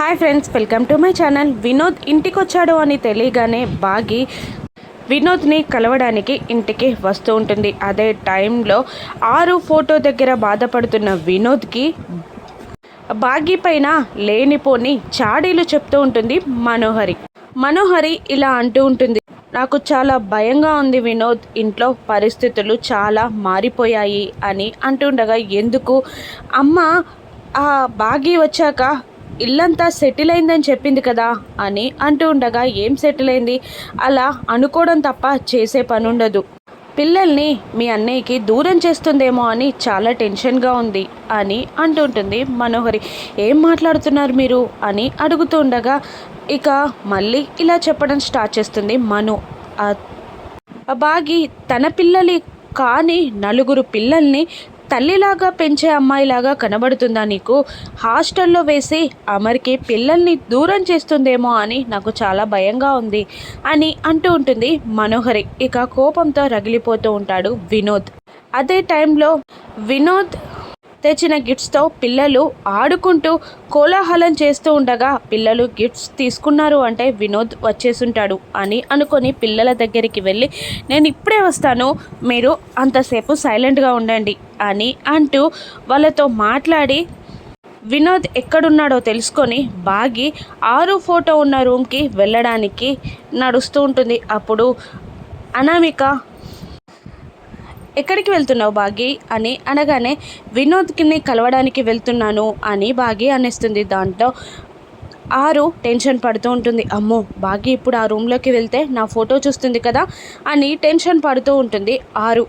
Hi friends welcome to my channel Vinod ఇంటికొచ్చాడు అని తెలియగానే బాగి వినోద్ని కలవడానికి ఇంటికి వస్తూ ఉంటుంది. అదే టైంలో ఆరు ఫోటో దగ్గర బాధపడుతున్న వినోద్కి బాగి పైన లేనిపోని చాడీలు చెప్తూ ఉంటుంది మనోహరి. మనోహరి ఇలా అంటూ ఉంటుంది నాకు చాలా భయంగా ఉంది వినోద్ ఇంట్లో పరిస్థితులు చాలా మారిపోయాయి అని అంటుండగా ఎందుకు? అమ్మ ఆ బాగి వచ్చాక ఇల్లంతా సెటిల్ అయిందని చెప్పింది కదా అని అంటూ ఉండగా ఏం సెటిల్ అయింది అలా అనుకోవడం తప్ప చేసే పని ఉండదు పిల్లల్ని మీ అన్నయ్యకి దూరం చేస్తుందేమో అని చాలా టెన్షన్గా ఉంది అని అంటుంటుంది మనోహరి. ఏం మాట్లాడుతున్నారు మీరు? అని అడుగుతూ ఉండగా ఇక మళ్ళీ ఇలా చెప్పడం స్టార్ట్ చేస్తుంది మను. ఆ బాగి తన పిల్లలి కానీ నలుగురు పిల్లల్ని తల్లిలాగా పెంచే అమ్మాయిలాగా కనబడుతుందా నీకు? హాస్టల్లో వేసి అమర్కి పిల్లల్ని దూరం చేస్తుందేమో అని నాకు చాలా భయంగా ఉంది అని అంటూ ఉంటుంది మనోహరి. ఇక కోపంతో రగిలిపోతూ ఉంటాడు వినోద్. అదే టైంలో వినోద్ తెచ్చిన గిఫ్ట్స్తో పిల్లలు ఆడుకుంటూ కోలాహలం చేస్తూ ఉండగా పిల్లలు గిఫ్ట్స్ తీసుకున్నారు అంటే వినోద్ వచ్చేసుంటాడు అని అనుకొని పిల్లల దగ్గరికి వెళ్ళి నేను ఇప్పుడే వస్తాను మీరు అంతసేపు సైలెంట్గా ఉండండి అని అంటూ వాళ్ళతో మాట్లాడి వినోద్ ఎక్కడున్నాడో తెలుసుకొని బాగి ఆరు ఫోటో ఉన్న రూమ్కి వెళ్ళడానికి నడుస్తూ ఉంటుంది. అప్పుడు అనామిక ఎక్కడికి వెళ్తున్నావు బాగి? అని అనగానే వినోద్కి కలవడానికి వెళ్తున్నాను అని బాగి అనేస్తుంది దాంట్లో. ఆరు టెన్షన్ పడుతూ ఉంటుంది. అమ్మో బాగి ఇప్పుడు ఆ రూమ్లోకి వెళ్తే నా ఫోటో చూస్తుంది కదా అని టెన్షన్ పడుతూ ఉంటుంది ఆరు.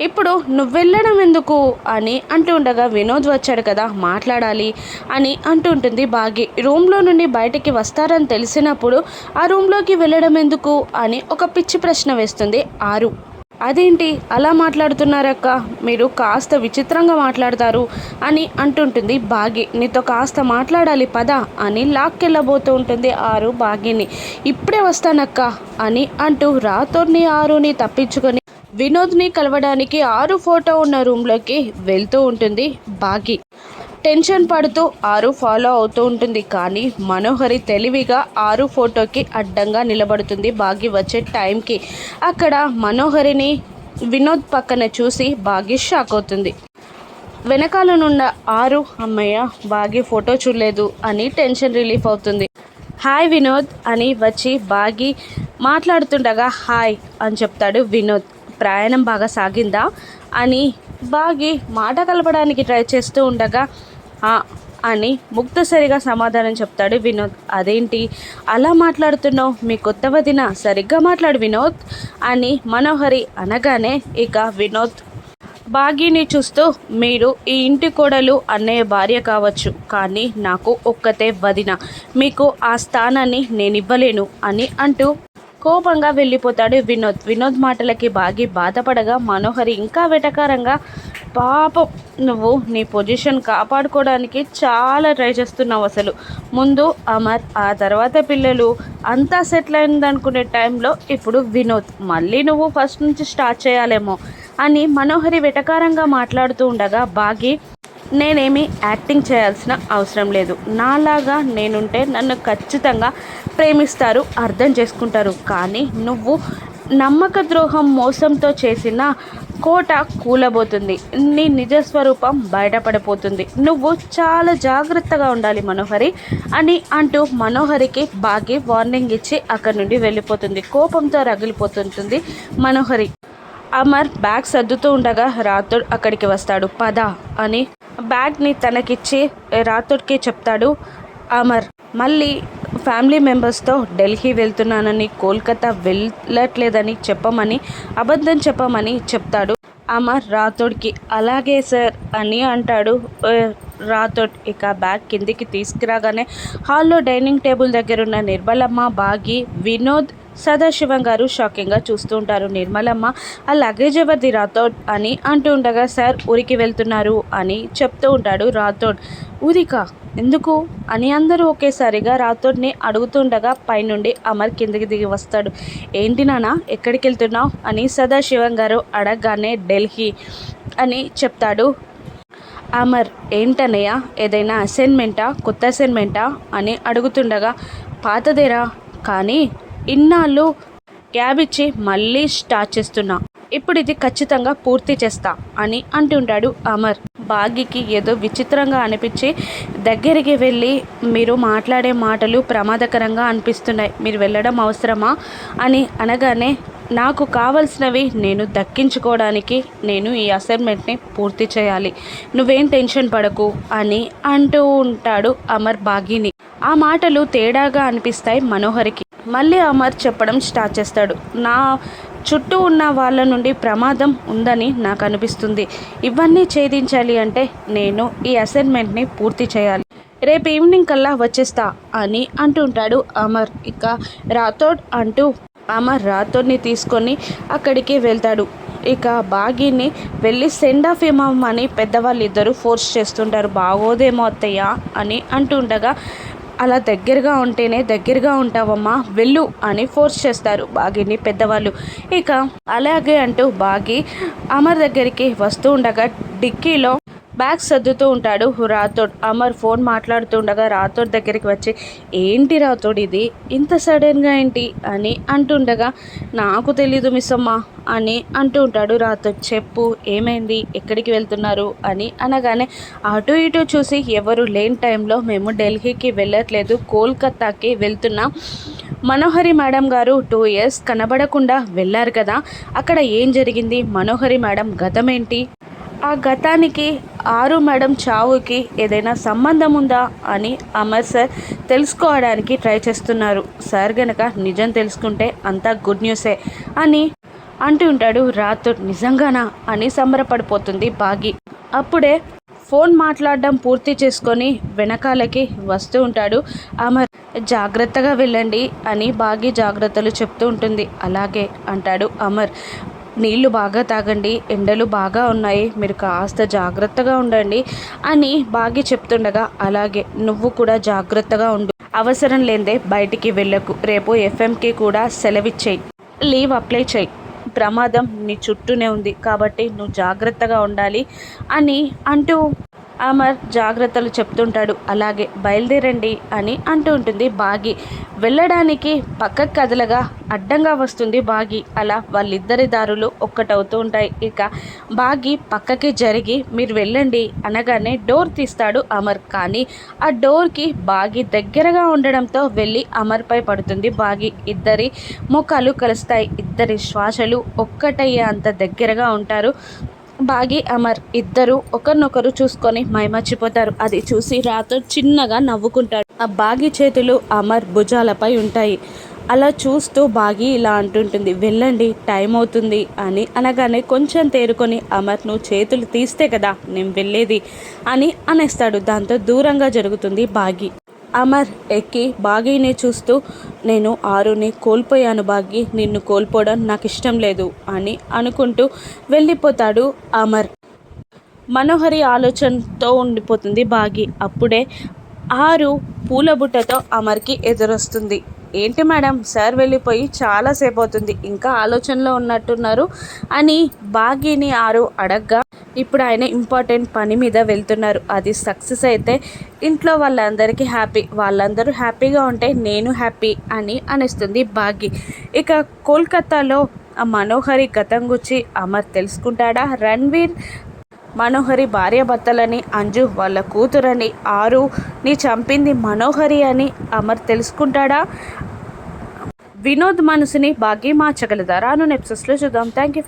ఇప్పుడు నువ్వు వెళ్ళడం ఎందుకు? అని అంటూ ఉండగా వినోద్ వచ్చాడు కదా మాట్లాడాలి అని అంటుంటుంది బాగి. రూమ్లో నుండి బయటికి వస్తారని తెలిసినప్పుడు ఆ రూమ్లోకి వెళ్ళడం ఎందుకు? అని ఒక పిచ్చి ప్రశ్న వేస్తుంది ఆరు. అదేంటి? అలా మాట్లాడుతున్నారక్క? మీరు కాస్త విచిత్రంగా మాట్లాడతారు అని అంటుంటుంది బాగి. నీతో కాస్త మాట్లాడాలి పద అని లాక్కెళ్ళబోతూ ఉంటుంది ఆరు బాగిని. ఇప్పుడే వస్తానక్క అని అంటూ రాతోర్ని ఆరుని తప్పించుకొని వినోద్ని కలవడానికి ఆరు ఫోటో ఉన్న రూమ్లోకి వెళ్తూ ఉంటుంది బాగి. టెన్షన్ పడుతూ ఆరు ఫాలో అవుతూ ఉంటుంది. కానీ మనోహరి తెలివిగా ఆరు ఫోటోకి అడ్డంగా నిలబడుతుంది బాగి వచ్చే టైంకి. అక్కడ మనోహరిని వినోద్ పక్కన చూసి బాగి షాక్ అవుతుంది. వెనకాల నుండి ఆరు అమ్మయ్య బాగి ఫోటో చూడలేదు అని టెన్షన్ రిలీఫ్ అవుతుంది. హాయ్ వినోద్ అని వచ్చి బాగి మాట్లాడుతుండగా హాయ్ అని చెప్తాడు వినోద్. ప్రయాణం బాగా సాగిందా? అని బాగి మాట కలపడానికి ట్రై చేస్తూ ఉండగా అని ముక్తసరిగా సమాధానం చెప్తాడు వినోద్. అదేంటి? అలా మాట్లాడుతున్నావు? మీ కొత్త వదిన సరిగ్గా మాట్లాడు వినోద్ అని మనోహరి అనగానే ఇక వినోద్. బాగీని చూస్తూ మీరు ఈ ఇంటి కోడలు అన్నయ్య భార్య కావచ్చు కానీ నాకు ఒక్కతే వదిన. మీకు ఆ స్థానాన్ని నేను ఇవ్వలేను అని అంటూ కోపంగా వెళ్ళిపోతాడు వినోద్. వినోద్ మాటలకి బాగి బాధపడగా మనోహరి ఇంకా వెటకారంగా? పాపం నువ్వు నీ పొజిషన్ కాపాడుకోవడానికి చాలా ట్రై చేస్తున్నావు అసలు. ముందు అమర్ ఆ తర్వాత పిల్లలు. అంతా సెటిల్ అయింది అనుకునే టైంలో ఇప్పుడు వినోద్. మళ్ళీ నువ్వు ఫస్ట్ నుంచి స్టార్ట్ చేయాలేమో అని మనోహరి వెటకారంగా మాట్లాడుతూ ఉండగా బాగి నేనేమి యాక్టింగ్ చేయాల్సిన అవసరం లేదు. నాలాగా నేనుంటే నన్ను ఖచ్చితంగా ప్రేమిస్తారు అర్థం చేసుకుంటారు. కానీ నువ్వు నమ్మక ద్రోహం మోసంతో చేసిన కోట కూలబోతుంది. నీ నిజస్వరూపం బయటపడిపోతుంది. నువ్వు చాలా జాగ్రత్తగా ఉండాలి మనోహరి అని అంటూ మనోహరికి బాగి వార్నింగ్ ఇచ్చి అక్కడి నుండి వెళ్ళిపోతుంది. కోపంతో రగిలిపోతుంటుంది మనోహరి. అమర్ బ్యాగ్ సర్దుతూ ఉండగా రాథోడ్ అక్కడికి వస్తాడు. పద అని బ్యాగ్ని తనకిచ్చి రాథోడ్కి చెప్తాడు అమర్ మళ్ళీ ఫ్యామిలీ మెంబర్స్తో ఢిల్లీ వెళ్తున్నానని కోల్కతా వెళ్ళట్లేదని చెప్పమని అబద్ధం చెప్పమని చెప్తాడు. అమర్ రాథోడ్కి అలాగే సార్ అని అంటాడు. "ఏ, రాథోడ్ ఇక బ్యాగ్ కిందికి తీసుకురాగానే హాల్లో డైనింగ్ టేబుల్ దగ్గర ఉన్న నిర్మలమ్మ బాగి వినోద్ సదాశివం గారు షాకింగ్గా చూస్తూ ఉంటారు. నిర్మలమ్మ ఆ లగేజ్ ఎవరిది? రాథోడ్ అని అంటూ ఉండగా సార్ ఊరికి వెళ్తున్నారు అని చెప్తూ ఉంటాడు రాథోడ్. ఊరికా? ఎందుకు? అని అందరూ ఒకేసారిగా రాథోడ్ని అడుగుతుండగా పైనుండి అమర్ కిందికి దిగి వస్తాడు. ఏంటి నాన్న ఎక్కడికి వెళ్తున్నావు? అని సదాశివం గారు అడగగానే ఢిల్లీ అని చెప్తాడు అమర్. ఏంటన్నయ్య ఏదైనా అసైన్మెంటా? కొత్త అసైన్మెంటా? అని అడుగుతుండగా పాతదేరా? కానీ ఇన్నాళ్ళు గ్యాబ్ ఇచ్చి మళ్ళీ స్టార్ట్ చేస్తున్నా. ఇప్పుడు ఇది ఖచ్చితంగా పూర్తి చేస్తా అని అంటుంటాడు అమర్. బాగికి ఏదో విచిత్రంగా అనిపించి దగ్గరికి వెళ్ళి మీరు మాట్లాడే మాటలు ప్రమాదకరంగా అనిపిస్తున్నాయి. మీరు వెళ్ళడం అవసరమా అని అనగానే నాకు కావలసినవి నేను దక్కించుకోవడానికి నేను ఈ అసైన్మెంట్ని పూర్తి చేయాలి. నువ్వేం టెన్షన్ పడకు అని అంటూ ఉంటాడు అమర్ బాగిని. ఆ మాటలు తేడాగా అనిపిస్తాయి మనోహరికి. మళ్ళీ అమర్ చెప్పడం స్టార్ట్ చేస్తాడు. నా చుట్టూ ఉన్న వాళ్ళ నుండి ప్రమాదం ఉందని నాకు అనిపిస్తుంది. ఇవన్నీ ఛేదించాలి అంటే నేను ఈ అసైన్మెంట్ని పూర్తి చేయాలి. రేపు ఈవినింగ్ కల్లా వచ్చేస్తా అని అంటుంటాడు అమర్. ఇక రాథోడ్ అంటూ అమర్ రాథోడ్ని తీసుకొని అక్కడికి వెళ్తాడు. ఇక బాగీని వెళ్ళి సెండ్ ఆఫ్ ఇమ్మని పెద్దవాళ్ళు ఇద్దరు ఫోర్స్ చేస్తుంటారు. బాగోదేమో అత్తయ్య అని అంటుండగా అలా దగ్గరగా ఉంటేనే దగ్గరగా ఉంటావమ్మా వెళ్ళు అని ఫోర్స్ చేస్తారు బాగిని పెద్దవాళ్ళు. ఇక అలాగే అంటూ బాగి అమర్ దగ్గరికి వస్తూ ఉండగా డిక్కీలో బ్యాగ్ సర్దుతూ ఉంటాడు రాథోడ్. అమర్ ఫోన్ మాట్లాడుతూ ఉండగా రాథోడ్ దగ్గరికి వచ్చి ఏంటి రాథోడ్ ఇది? ఇంత సడన్గా ఏంటి? అని అంటుండగా నాకు తెలీదు మిస్ అమ్మా అని అంటూ ఉంటాడు. రాతో చెప్పు ఏమైంది ఎక్కడికి వెళ్తున్నారు అని అనగానే అటు ఇటు చూసి ఎవరు లేని టైంలో మేము ఢిల్లీకి వెళ్ళట్లేదు కోల్కతాకి వెళ్తున్నాం. మనోహరి మేడం గారు టూ ఇయర్స్ కనబడకుండా వెళ్ళారు కదా అక్కడ ఏం జరిగింది? మనోహరి మేడం గతం ఏంటి? ఆ గతానికి ఆరు మేడం చావుకి ఏదైనా సంబంధం ఉందా అని అమర్ సార్ తెలుసుకోవడానికి ట్రై చేస్తున్నారు. సార్ గనక నిజం తెలుసుకుంటే అంతా గుడ్ న్యూసే అని అంటూ ఉంటాడు రాతో నిజంగానా? అని సంబరపడిపోతుంది బాగి. అప్పుడే ఫోన్ మాట్లాడడం పూర్తి చేసుకొని వెనకాలకి వస్తూ ఉంటాడు. అమర్ జాగ్రత్తగా వెళ్ళండి అని బాగి జాగ్రత్తలు చెప్తూ ఉంటుంది. అలాగే అంటాడు. అమర్ నీళ్ళు బాగా తాగండి ఎండలు బాగా ఉన్నాయి మీరు కాస్త జాగ్రత్తగా ఉండండి అని బాగి చెప్తుండగా అలాగే నువ్వు కూడా జాగ్రత్తగా ఉండు. అవసరం లేదే బయటికి వెళ్ళకు. రేపు ఎఫ్ఎంకి కూడా సెలవిచ్చేయి. లీవ్ అప్లై చేయి. ప్రమాదం నీ చుట్టూనే ఉంది కాబట్టి నువ్వు జాగ్రత్తగా ఉండాలి అని అంటూ అమర్ జాగ్రత్తలు చెప్తుంటాడు. అలాగే బయలుదేరండి అని అంటూ ఉంటుంది బాగి. వెళ్ళడానికి పక్కకు కదలగా అడ్డంగా వస్తుంది బాగి. అలా వాళ్ళిద్దరి దారులు ఒక్కటవుతూ ఉంటాయి. ఇక బాగి పక్కకి జరిగి మీరు వెళ్ళండి అనగానే డోర్ తీస్తాడు అమర్. కానీ ఆ డోర్కి బాగి దగ్గరగా ఉండడంతో వెళ్ళి అమర్పై పడుతుంది బాగి. ఇద్దరి ముఖాలు కలుస్తాయి. ఇద్దరి శ్వాసలు ఒక్కటయ్యే అంత దగ్గరగా ఉంటారు. బాగి అమర్ ఇద్దరు ఒకరినొకరు చూసుకొని మైమర్చిపోతారు. అది చూసి రాతో చిన్నగా నవ్వుకుంటాడు. ఆ బాగి చేతులు అమర్ భుజాలపై ఉంటాయి. అలా చూస్తూ బాగి ఇలా అంటుంటుంది వెళ్ళండి టైం అవుతుంది అని అనగానే కొంచెం తేరుకొని అమర్ నువ్వు చేతులు తీస్తే కదా నేను వెళ్ళేది అని అనేస్తాడు. దాంతో దూరంగా జరుగుతుంది బాగి. అమర్ ఎక్కి బాగీని చూస్తూ నేను ఆరుని కోల్పోయాను బాగి నిన్ను కోల్పోవడం నాకు ఇష్టం లేదు అని అనుకుంటూ వెళ్ళిపోతాడు అమర్. మనోహరి ఆలోచనతో ఉండిపోతుంది బాగి. అప్పుడే ఆరు పూలబుట్టతో అమర్కి ఎదురొస్తుంది. ఏంటి మేడం సార్ వెళ్ళిపోయి చాలాసేపు అవుతుంది ఇంకా ఆలోచనలో ఉన్నట్టున్నారు అని బాగీని ఆరు అడగ్గా ఇప్పుడు ఆయన ఇంపార్టెంట్ పని మీద వెళ్తున్నారు. అది సక్సెస్ అయితే ఇంట్లో వాళ్ళందరికీ హ్యాపీ. వాళ్ళందరూ హ్యాపీగా ఉంటే నేను హ్యాపీ అని అనిస్తుంది భాగ్య. ఇక కోల్కతాలో మనోహరి గతం గుచ్చి అమర్ తెలుసుకుంటాడా? రణ్వీర్ మనోహరి భార్యాభర్తలని అంజు వాళ్ళ కూతురని ఆరు నీ చంపింది మనోహరి అని అమర్ తెలుసుకుంటాడా? వినోద్ మనసుని బాగా మార్చగలదా? రాను నెప్సెస్లో చూద్దాం. Thank you